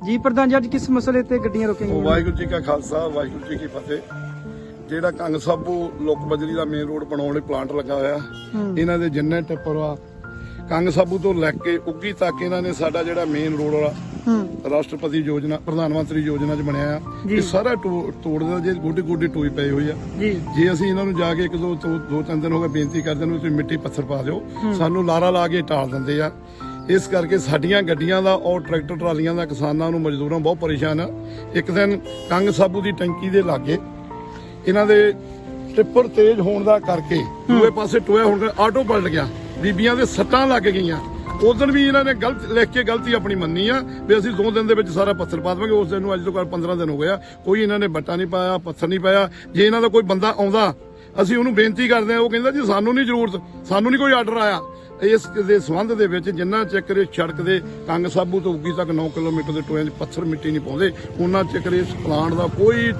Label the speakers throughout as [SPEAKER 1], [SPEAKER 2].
[SPEAKER 1] ਜੀ ਪ੍ਰਧਾਨ ਜੀ ਅੱਜ ਕਿਸ ਮਸਲੇ ਤੇ ਗੱਡੀਆਂ ਰੋਕੀਆਂ
[SPEAKER 2] ਵਾਹਿਗੁਰੂ ਜੀ ਕਾ ਖਾਲਸਾ ਵਾਹਿਗੁਰੂ ਜੀ ਕੀ ਫਤਿਹ। ਜਿਹੜਾ ਕੰਗ ਸਾਬੂ ਲੋਕ ਬਜਰੀ ਦਾ ਮੇਨ ਰੋਡ ਬਣਾਉਣ ਲਈ ਪਲਾਂਟ ਲੱਗਾ ਹੋਇਆ ਇਹਨਾਂ ਦੇ ਜਿੰਨੇ ਟਿੱਪਰ ਆ ਕੰਗ ਸਾਬੂ ਤੋਂ ਲੈ ਕੇ ਉੱਗੀ ਤੱਕ ਇਹਨਾਂ ਨੇ ਸਾਡਾ ਜਿਹੜਾ ਮੇਨ ਰੋਡ ਆ ਰਾਸ਼ਟਰਪਤੀ ਯੋਜਨਾ ਪ੍ਰਧਾਨ ਮੰਤਰੀ ਯੋਜਨਾ 'ਚ ਬਣਿਆ ਆ। ਇਹ ਸਾਰਾ ਤੋੜ ਦੇ ਜੇ ਗੋਡੀ ਗੋਡੀ ਟੋਈ ਪਈ ਹੋਈ ਆ।
[SPEAKER 1] ਜੀ।
[SPEAKER 2] ਅਸੀਂ ਇਹਨਾਂ ਨੂੰ ਜਾ ਕੇ ਇੱਕ ਦੋ ਦੋ ਦੋ ਤਿੰਨ ਦਿਨ ਹੋ ਗਏ ਬੇਨਤੀ ਕਰਦੇ ਨੂੰ ਤੁਸੀਂ ਮਿੱਟੀ ਪੱਥਰ ਪਾ ਦਿਓ। ਸਾਨੂੰ ਲਾਰਾ ਲਾ ਕੇ ਟਾਲ ਦਿੰਦੇ ਆ। ਇਸ ਕਰਕੇ ਸਾਡੀਆਂ ਗੱਡੀਆਂ ਦਾ ਔਰ ਟਰੈਕਟਰ ਟਰਾਲੀਆਂ ਦਾ ਕਿਸਾਨਾਂ ਨੂੰ ਮਜ਼ਦੂਰਾਂ ਬਹੁਤ ਪਰੇਸ਼ਾਨ ਆ। ਇੱਕ ਦਿਨ ਕੰਗ ਸਾਬੂ ਦੀ ਟੈਂਕੀ ਦੇ ਲਾਗੇ ਇਹਨਾਂ ਦੇ ਟਿੱਪਰ ਤੇਜ਼ ਹੋਣ ਦਾ ਕਰਕੇ ਦੂਏ ਪਾਸੇ ਟੋਇਆ ਹੋਣ ਕਰਕੇ ਆਟੋ ਪਲਟ ਗਿਆ। ਬੀਬੀਆਂ ਦੇ ਸੱਟਾਂ ਲੱਗ ਗਈਆਂ। ਉਦੋਂ ਵੀ ਇਹਨਾਂ ਨੇ ਗਲਤ ਲਿਖ ਕੇ ਗਲਤੀ ਆਪਣੀ ਮੰਨੀ ਆ ਵੀ ਅਸੀਂ ਦੋ ਦਿਨ ਦੇ ਵਿੱਚ ਸਾਰਾ ਪੱਥਰ ਪਾ ਦੇਵਾਂਗੇ। ਉਸ ਦਿਨ ਨੂੰ ਅੱਜ ਤੋਂ ਕਰ 15 ਦਿਨ ਹੋ ਗਿਆ। ਕੋਈ ਇਹਨਾਂ ਨੇ ਬੱਟਾ ਨਹੀਂ ਪਾਇਆ ਪੱਥਰ ਨਹੀਂ ਪਾਇਆ। ਜੇ ਇਹਨਾਂ ਦਾ ਕੋਈ ਬੰਦਾ ਆਉਂਦਾ ਅਸੀਂ ਉਹਨੂੰ ਬੇਨਤੀ ਕਰਦੇ ਆ ਉਹ ਕਹਿੰਦਾ ਜੀ ਸਾਨੂੰ ਨਹੀਂ ਜ਼ਰੂਰਤ ਸਾਨੂੰ ਨਹੀਂ ਕੋਈ ਆਰਡਰ ਆਇਆ। ਇਸ ਦੇ ਸੰਬੰਧ ਦੇ ਵਿੱਚ ਜਿੰਨਾ ਚੱਕਰ ਇਹ ਸੜਕ ਦੇ ਕੰਗ ਸਾਬੂ ਤੋਂ ਉੱਗੀ ਤੱਕ 9 ਕਿਲੋਮੀਟਰ ਦੇ ਟੋਇਆਂ 'ਚ ਪੱਥਰ ਮਿੱਟੀ ਨਹੀਂ ਪਾਉਂਦੇ, ਉਹਨਾਂ ਚੱਕਰ ਇਸ ਪਲਾਂਟ ਦਾ ਕੋਈ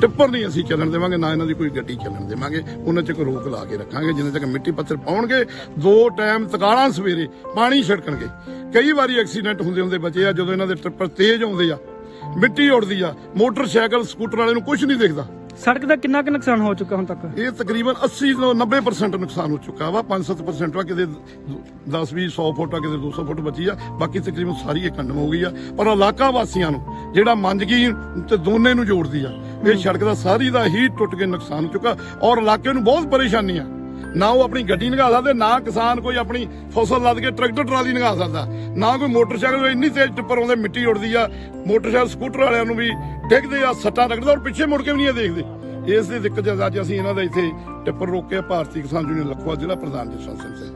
[SPEAKER 2] ਟਿੱਪਰ ਨਹੀਂ ਅਸੀਂ ਚੱਲਣ ਦੇਵਾਂਗੇ, ਨਾ ਇਹਨਾਂ ਦੀ ਕੋਈ ਗੱਡੀ ਚੱਲਣ ਦੇਵਾਂਗੇ। ਉਹਨਾਂ ਚ ਕੋਈ ਰੋਕ ਲਾ ਕੇ ਰੱਖਾਂਗੇ, ਜਿੰਨੇ ਤੱਕ ਮਿੱਟੀ ਪੱਥਰ ਪਾਉਣਗੇ, ਦੋ ਟਾਈਮ ਤਕਾਲਾਂ ਸਵੇਰੇ ਪਾਣੀ ਛਿੜਕਣਗੇ। ਕਈ ਵਾਰੀ ਐਕਸੀਡੈਂਟ ਹੁੰਦੇ ਹੁੰਦੇ ਬਚੇ ਆ, ਜਦੋਂ ਇਹਨਾਂ ਦੇ ਟਿੱਪਰ ਤੇਜ਼ ਆਉਂਦੇ ਆ, ਮਿੱਟੀ ਉੱਡਦੀ ਆ, ਮੋਟਰਸਾਈਕਲ ਸਕੂਟਰ ਵਾਲੇ ਨੂੰ ਕੁਝ ਨਹੀਂ ਦਿਖਦਾ।
[SPEAKER 1] ਸੜਕ ਦਾ ਕਿੰਨਾ ਕੁ ਨੁਕਸਾਨ ਹੋ ਚੁੱਕਾ ਹੁਣ ਤੱਕ?
[SPEAKER 2] ਇਹ ਤਕਰੀਬਨ 80 ਤੋਂ 90% ਨੁਕਸਾਨ ਹੋ ਚੁੱਕਾ ਵਾ 5-7% ਵਾ, ਕਿਤੇ 10 20 100 ਫੁੱਟ ਆ ਕਿਤੇ 200 ਫੁੱਟ ਬਚੀ ਆ, ਬਾਕੀ ਤਕਰੀਬਨ ਸਾਰੀ ਇਹ ਕੰਡਮ ਹੋ ਗਈ ਆ। ਪਰ ਇਲਾਕਾ ਵਾਸੀਆਂ ਨੂੰ, ਜਿਹੜਾ ਮੰਜਗੀ ਤੇ ਦੋਨੇ ਨੂੰ ਜੋੜਦੀ ਆ, ਇਹ ਸੜਕ ਦਾ ਸਾਰੀ ਦਾ ਹੀ ਟੁੱਟ ਕੇ ਨੁਕਸਾਨ ਹੋ ਚੁੱਕਾ ਔਰ ਇਲਾਕੇ ਨੂੰ ਬਹੁਤ ਪਰੇਸ਼ਾਨੀ ਆ। ਨਾ ਉਹ ਆਪਣੀ ਗੱਡੀ ਨਿਗਾਹ ਸਕਦੇ ਨਾ ਕਿਸਾਨ ਕੋਈ ਆਪਣੀ ਫਸਲ ਲੱਦ ਕੇ ਟਰੈਕਟਰ ਟਰਾਲੀ ਨਿਗਾਹ ਸਕਦਾ। ਨਾ ਕੋਈ ਮੋਟਰਸਾਈਕਲ ਇੰਨੀ ਤੇਜ਼ ਟਿੱਪਰ ਆਉਂਦੇ ਮਿੱਟੀ ਉੱਡਦੀ ਆ, ਮੋਟਰਸਾਈਕਲ ਸਕੂਟਰ ਵਾਲਿਆਂ ਨੂੰ ਵੀ ਡਿੱਗਦੇ ਆ, ਸੱਟਾਂ ਲੱਗਦਾ ਔਰ ਪਿੱਛੇ ਮੁੜ ਕੇ ਵੀ ਨਹੀਂ ਦੇਖਦੇ। ਇਸ ਦੀ ਦਿੱਕਤ ਜਦ ਅੱਜ ਅਸੀਂ ਇਹਨਾਂ ਦਾ ਇੱਥੇ ਟਿੱਪਰ ਰੋਕਿਆ ਭਾਰਤੀ ਕਿਸਾਨ ਯੂਨੀਅਨ ਲਖਵਾ ਜ਼ਿਲ੍ਹਾ ਪ੍ਰਧਾਨ ਜੀ ਸੰਸਦ ਸਿੰਘ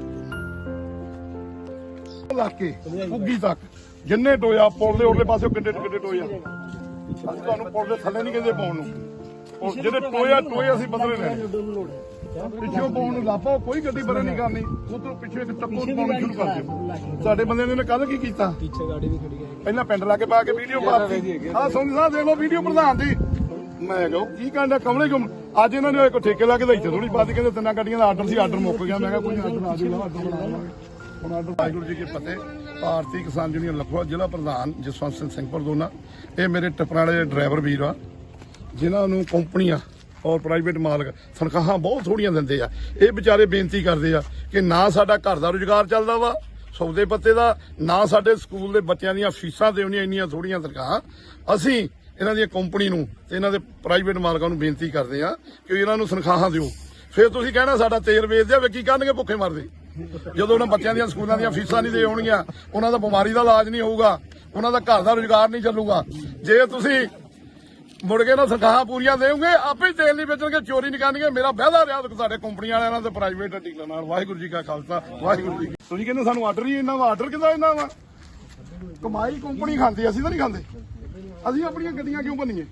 [SPEAKER 2] ਇਲਾਕੇ ਉੱਗੀ ਤੱਕ, ਜਿੰਨੇ ਟੋਇਆ ਪੁਲ ਦੇ ਉਰਲੇ ਪਾਸੇ ਕਿੱਡੇ ਕਿੱਡੇ ਟੋਇਆ ਅਸੀਂ ਤੁਹਾਨੂੰ ਪੁਲ ਦੇ ਥੱਲੇ ਨਹੀਂ ਕਹਿੰਦੇ ਪਾਉਣ ਨੂੰ। ਜਿਹੜੇ ਟੋਇਆ ਟੋਏ ਅਸੀਂ ਬਦਲੇ ਲੈਣੇ। ਪਿੱਛੋਂ ਪਾਉਣ ਨੂੰ ਲਾਪਾ ਕੋਈ ਗੱਡੀ ਬਰੇ ਨਹੀਂ। ਕਰਨੀ ਉਧਰੋਂ ਪਿੱਛੇ ਇੱਕ ਟੱਪੋ ਪਾਉਣਾ ਸ਼ੁਰੂ ਕਰ ਦਿਓ। ਸਾਡੇ ਬੰਦੇ ਨੇ ਕੱਲ ਕੀ ਕੀਤਾ? ਪਿੱਛੇ ਗਾੜੀ ਵੀ ਖੜੀ ਹੈ। ਪਹਿਲਾਂ ਪਿੰਡ ਲਾ ਕੇ ਪਾ ਕੇ ਵੀਡੀਓ ਪਾਤੀ ਆਹ ਸੋਨੀ ਸਾਹਿਬ ਦੇਖ ਲਓ ਵੀਡੀਓ ਪ੍ਰਧਾਨ ਦੀ। ਮੈਂ ਕਿਹਾ ਕੀ ਕਹਿੰਦਾ ਕਮਲੇ ਕਮ ਅੱਜ ਇਹਨਾਂ ਨੇ ਇੱਕ ਠੇਕੇ ਲਾ ਕੇ ਦਈ ਥੋੜੀ ਬਾਤ ਕਹਿੰਦੇ ਤਿੰਨਾਂ ਗੱਡੀਆਂ ਦਾ ਆਰਡਰ ਸੀ ਆਰਡਰ ਮੁੱਕ ਗਿਆ। ਮੈਂ ਕਿਹਾ ਕੋਈ ਆਰਡਰ ਆ ਜਾਊਗਾ ਆਰਡਰ ਬਣਾ ਲਾਂਗੇ ਹੁਣ ਆਰਡਰ ਵਾਹਿਗੁਰੂ ਜੀ ਕੀ ਫਤਿਹ। ਭਾਰਤੀ ਕਿਸਾਨ ਯੂਨੀਅਨ ਲਖਵਾ ਜ਼ਿਲ੍ਹਾ ਪ੍ਰਧਾਨ ਜਸਵੰਤ ਸਿੰਘ ਸਿੰਘ ਪਰਦੋਨਾ ਇਹ ਮੇਰੇ ਟਿੱਪਰਾਂ ਵਾਲੇ ਡਰਾਈਵਰ ਵੀਰ ਆ ਜਿਨ੍ਹਾਂ ਨੂੰ ਕੰਪਨੀਆਂ ਔਰ ਪ੍ਰਾਈਵੇਟ ਮਾਲਕ, ਤਨਖਾਹਾਂ ਬਹੁਤ ਥੋੜੀਆਂ ਦਿੰਦੇ ਆ। ਇਹ ਵਿਚਾਰੇ ਬੇਨਤੀ ਕਰਦੇ ਆ ਕਿ ਨਾ ਸਾਡਾ ਘਰ ਦਾ ਰੁਜ਼ਗਾਰ ਚੱਲਦਾ ਵਾ, ਸੌਦੇ ਪੱਤੇ ਦਾ, ਨਾ ਸਾਡੇ ਸਕੂਲ ਦੇ ਬੱਚਿਆਂ ਦੀਆਂ ਫੀਸਾਂ ਦੇਣੀਆਂ ਇੰਨੀਆਂ ਥੋੜੀਆਂ ਤਨਖਾਹਾਂ। ਅਸੀਂ ਇਹਨਾਂ ਦੀਆਂ ਕੰਪਨੀ ਨੂੰ ਤੇ ਇਹਨਾਂ ਦੇ ਪ੍ਰਾਈਵੇਟ ਮਾਲਕਾਂ ਨੂੰ ਬੇਨਤੀ ਕਰਦੇ ਆ ਕਿ ਇਹਨਾਂ ਨੂੰ ਤਨਖਾਹਾਂ ਦਿਓ। ਫਿਰ ਤੁਸੀਂ ਕਹਿਣਾ ਸਾਡਾ ਤੇਲ ਵੇਚਦੇ ਆ ਵੇ ਕੀ ਕਰਨਗੇ ਭੁੱਖੇ ਮਰਦੇ? ਜਦੋਂ ਉਹਨਾਂ ਬੱਚਿਆਂ ਦੀਆਂ ਸਕੂਲਾਂ ਦੀਆਂ ਫੀਸਾਂ ਨਹੀਂ ਦੇ ਹੋਣਗੀਆਂ, ਉਹਨਾਂ ਦਾ ਬਿਮਾਰੀ ਦਾ ਇਲਾਜ ਨਹੀਂ ਹੋਊਗਾ, ਉਹਨਾਂ ਦਾ ਘਰ ਦਾ ਰੁਜ਼ਗਾਰ ਨਹੀਂ ਚੱਲੂਗਾ। ਜੇ ਤੁਸੀਂ ਮੁੜ ਕੇ ਨਾ ਸਰਕਾਰਾਂ ਪੂਰੀਆਂ ਦੇਉਂਗੇ, ਆਪੇ ਤੇਲ ਨਹੀਂ ਵੇਚਣਗੇ, ਚੋਰੀ ਨਹੀਂ ਕਰਨਗੇ। ਮੇਰਾ ਵਾਅਦਾ ਰਿਹਾ ਸਾਡੇ ਕੰਪਨੀ ਵਾਲਿਆਂ ਨਾਲ ਤੇ ਪ੍ਰਾਈਵੇਟ ਡੀਲਰ ਨਾਲ। ਵਾਹਿਗੁਰੂ ਜੀ ਕਾ ਖਾਲਸਾ, ਵਾਹਿਗੁਰੂ ਜੀ ਤੁਸੀਂ ਕਹਿੰਦੇ ਸਾਨੂੰ ਆਰਡਰ ਹੀ ਇੰਨਾ ਵਾ ਆਰਡਰ ਕਿਦਾਂ ਇੰਨਾ ਵਾ ਕਮਾਈ ਕੰਪਨੀ ਖਾਂਦੀ, ਅਸੀਂ ਤਾਂ ਨਹੀਂ ਖਾਂਦੇ। ਅਸੀਂ ਆਪਣੀਆਂ ਗੱਡੀਆਂ ਕਿਉਂ ਬਣੀਏ